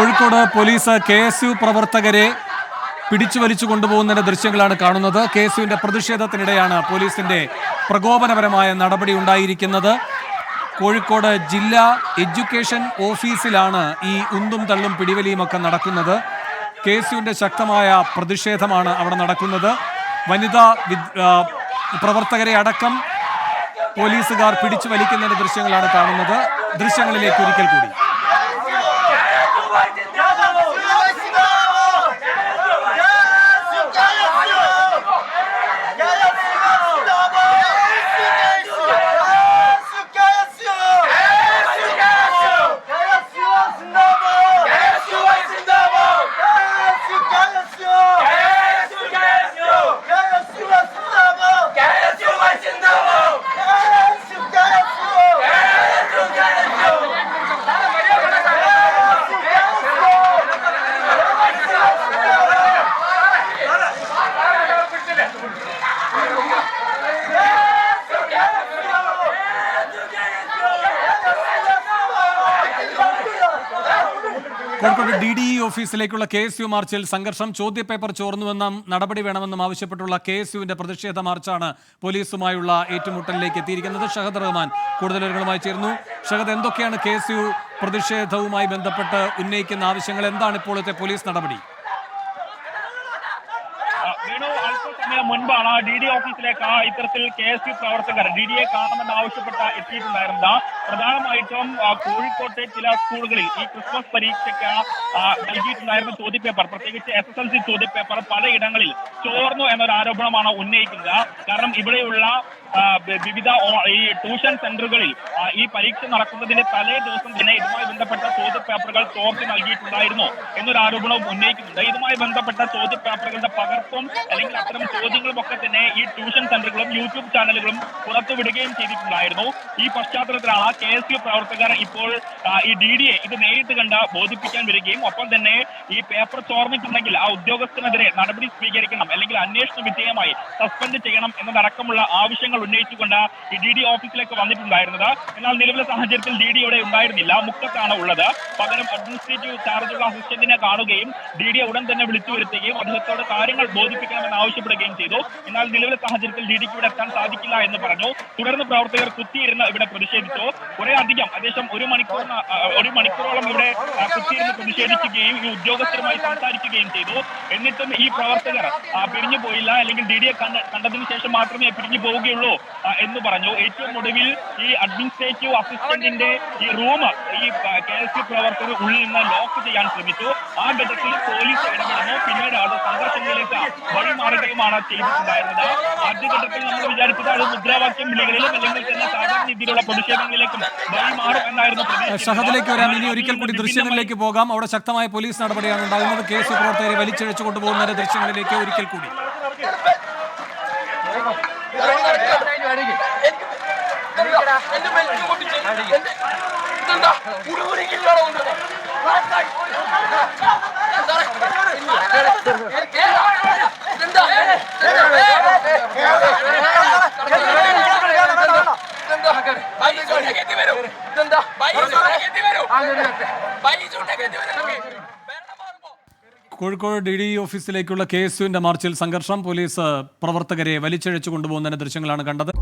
Kozhikode police K S U പ്രവർത്തകരെ പിടിച്ചു വലിച്ചു കൊണ്ടുപോകുന്നതിന്റെ ദൃശ്യങ്ങളാണ് കാണുന്നത്. കെ എസ് യുവിന്റെ പ്രതിഷേധത്തിനിടെയാണ് പോലീസിന്റെ പ്രകോപനപരമായ നടപടി ഉണ്ടായിരിക്കുന്നത്. കോഴിക്കോട് ജില്ലാ എഡ്യൂക്കേഷൻ ഓഫീസിലാണ് ഈ ഉന്തും തള്ളും പിടിവലിയും ഒക്കെ നടക്കുന്നത്. കെ എസ് യുവിന്റെ ശക്തമായ പ്രതിഷേധമാണ് അവിടെ നടക്കുന്നത്. വനിതാ പ്രവർത്തകരെ അടക്കം പോലീസുകാർ പിടിച്ചു വലിക്കുന്നതിന്റെ ദൃശ്യങ്ങളാണ് കാണുന്നത്. ദൃശ്യങ്ങളിലേക്ക് ഒരിക്കൽ കൂടി. കോഴിക്കോട് ഡി ഡി ഇ ഓഫീസിലേക്കുള്ള കെ എസ് യു മാർച്ചിൽ സംഘർഷം ചോദ്യപേപ്പർ ചോർന്നുവെന്നും നടപടി വേണമെന്നും ആവശ്യപ്പെട്ടുള്ള കെ എസ് യുവിന്റെ പ്രതിഷേധ മാർച്ചാണ് പോലീസുമായുള്ള ഏറ്റുമുട്ടലിലേക്ക് എത്തിയിരിക്കുന്നത്. ഷഹദ് റഹ്മാൻ കൂടുതൽ വിവരങ്ങളുമായി ചേർന്നു ഷഹദ് എന്തൊക്കെയാണ് കെ എസ് യു പ്രതിഷേധവുമായി ബന്ധപ്പെട്ട് ഉന്നയിക്കുന്ന ആവശ്യങ്ങൾ? എന്താണ് ഇപ്പോഴത്തെ പോലീസ് നടപടി? വേണു അല്പസമയം മുൻപാണ് ഡി ഡി ഓഫീസിലേക്ക് ഇത്തരത്തിൽ കെ എസ് യു പ്രവർത്തകർ ഡി ഡിയെ കാണണമെന്ന് ആവശ്യപ്പെട്ട് എത്തിയിട്ടുണ്ടായിരുന്നത് പ്രധാനമായിട്ടും കോഴിക്കോട്ടെ ചില സ്കൂളുകളിൽ ഈ ക്രിസ്മസ് പരീക്ഷയ്ക്ക് നൽകിയിട്ടുണ്ടായിരുന്ന ചോദ്യപേപ്പർ പ്രത്യേകിച്ച് എസ് എസ് എൽ സി ചോദ്യപേപ്പർ പലയിടങ്ങളിൽ ചോർന്നു എന്നൊരു ആരോപണമാണ് ഉന്നയിക്കുന്നത്. കാരണം ഇവിടെയുള്ള വിവിധ ഈ ട്യൂഷൻ സെന്ററുകളിൽ ഈ പരീക്ഷ നടക്കുന്നതിന്റെ തലേ ദിവസം തന്നെ ഇതുമായി ബന്ധപ്പെട്ട ചോദ്യപേപ്പറുകൾ ചോർത്തി നൽകിയിട്ടുണ്ടായിരുന്നു എന്നൊരു ആരോപണവും ഉന്നയിക്കുന്നുണ്ട്. ഇതുമായി ബന്ധപ്പെട്ട ചോദ്യപേപ്പറുകളുടെ പകർപ്പും അല്ലെങ്കിൽ അത്തരം ചോദ്യങ്ങളും ഒക്കെ തന്നെ ഈ ട്യൂഷൻ സെന്ററുകളും യൂട്യൂബ് ചാനലുകളും പുറത്തുവിടുകയും ചെയ്തിട്ടുണ്ടായിരുന്നു. ഈ പശ്ചാത്തലത്തിലാണ് കെ എസ് യു പ്രവർത്തകർ ഇപ്പോൾ ഈ ഡി ഡി എ ഇത് നേരിട്ട് കണ്ട് ബോധിപ്പിക്കാൻ വരികയും ഒപ്പം തന്നെ ഈ പേപ്പർ ചോർന്നിട്ടുണ്ടെങ്കിൽ ആ ഉദ്യോഗസ്ഥനെതിരെ നടപടി സ്വീകരിക്കണം അല്ലെങ്കിൽ അന്വേഷണ വിധേയമായി സസ്പെൻഡ് ചെയ്യണം എന്നതടക്കമുള്ള ആവശ്യങ്ങൾ ഉന്നയിച്ചുകൊണ്ട് ഈ ഡി ഡി ഓഫീസിലേക്ക് വന്നിട്ടുണ്ടായിരുന്നത്. എന്നാൽ നിലവിലെ സാഹചര്യത്തിൽ ഡി ഡി ഇവിടെ ഉണ്ടായിരുന്നില്ല. മുക്കത്താണ് ഉള്ളത്. പകരം അഡ്മിനിസ്ട്രേറ്റീവ് ചാർജുള്ള അസിസ്റ്റന്റിനെ കാണുകയും ഡി ഡിയെ ഉടൻ തന്നെ വിളിച്ചു വരുത്തുകയും അദ്ദേഹത്തോട് കാര്യങ്ങൾ ബോധിപ്പിക്കണമെന്ന് ആവശ്യപ്പെടുകയും ചെയ്തു. എന്നാൽ നിലവിലെ സാഹചര്യത്തിൽ ഡി ഡിക്ക് ഇവിടെ എത്താൻ സാധിക്കില്ല എന്ന് പറഞ്ഞു. തുടർന്ന് പ്രവർത്തകർ കുത്തിയിരുന്ന് ഇവിടെ പ്രതിഷേധിച്ചു. കുറെ അധികം ഏകദേശം ഒരു മണിക്കൂർ ഒരു മണിക്കൂറോളം ഇവിടെ കുത്തിയിരുന്ന് പ്രതിഷേധിക്കുകയും ഈ ഉദ്യോഗസ്ഥരുമായി സംസാരിക്കുകയും ചെയ്തു. എന്നിട്ടും ഈ പ്രവർത്തകർ പിരിഞ്ഞു പോയില്ല. അല്ലെങ്കിൽ ഡി ഡിയെ കണ്ട കണ്ടതിന് ശേഷം മാത്രമേ പിരിഞ്ഞു പോവുകയുള്ളൂ ആ, എന്ന് പറഞ്ഞു. ഏറ്റവും ഒടുവിൽ ഈ അഡ്മിനിസ്ട്രേറ്റീവ് അസിസ്റ്റന്റിന്റെ ഈ റൂം ഈ കെ എസ് യു പ്രവർത്തകർ ഉള്ളിൽ നിന്ന് ലോക്ക് ചെയ്യാൻ ശ്രമിച്ചു. ആ ഘട്ടത്തിൽ പോലീസ് ഇടപെടുന്നു. പിന്നീട് അത് സംഘർഷങ്ങളിലേക്ക് വഴിമാറുകയുമാണ് ചെയ്തിട്ടുണ്ടായിരുന്നത്. ആദ്യഘട്ടത്തിൽ നമ്മൾ വിചാരിച്ചത് അത് മുദ്രാവാക്യം വിളികളിലും അല്ലെങ്കിൽ തന്നെ സാധാരണ രീതിയിലുള്ള പ്രതിഷേധങ്ങളിലേക്കും വഴിമാറും എന്നായിരുന്നു. ഷഹദിലേക്ക് വരാം. ഇനി ഒരിക്കൽ കൂടി ദൃശ്യങ്ങളിലേക്ക് പോകാം. അവിടെ ശക്തമായ പോലീസ് നടപടിയാണ് ഉണ്ടാകുന്നത്. കെ എസ് യു പ്രവർത്തകരെ വലിച്ചിഴച്ചു കൊണ്ടുപോകുന്ന ദൃശ്യങ്ങളിലേക്ക് ഒരിക്കൽ കൂടി. ഇതെന്താ? ബൈ ചൂണ്ടക്കെത്തി വരും. ബൈ ചൂണ്ടക്കെത്തി വരും. കോഴിക്കോട് ഡി ഡി ഓഫീസിലേക്കുള്ള കെ എസ് യുവിന്റെ മാർച്ചിൽ സംഘർഷം പോലീസ് പ്രവർത്തകരെ വലിച്ചിഴച്ചു കൊണ്ടുപോകുന്നതിന്റെ ദൃശ്യങ്ങളാണ് കണ്ടത്.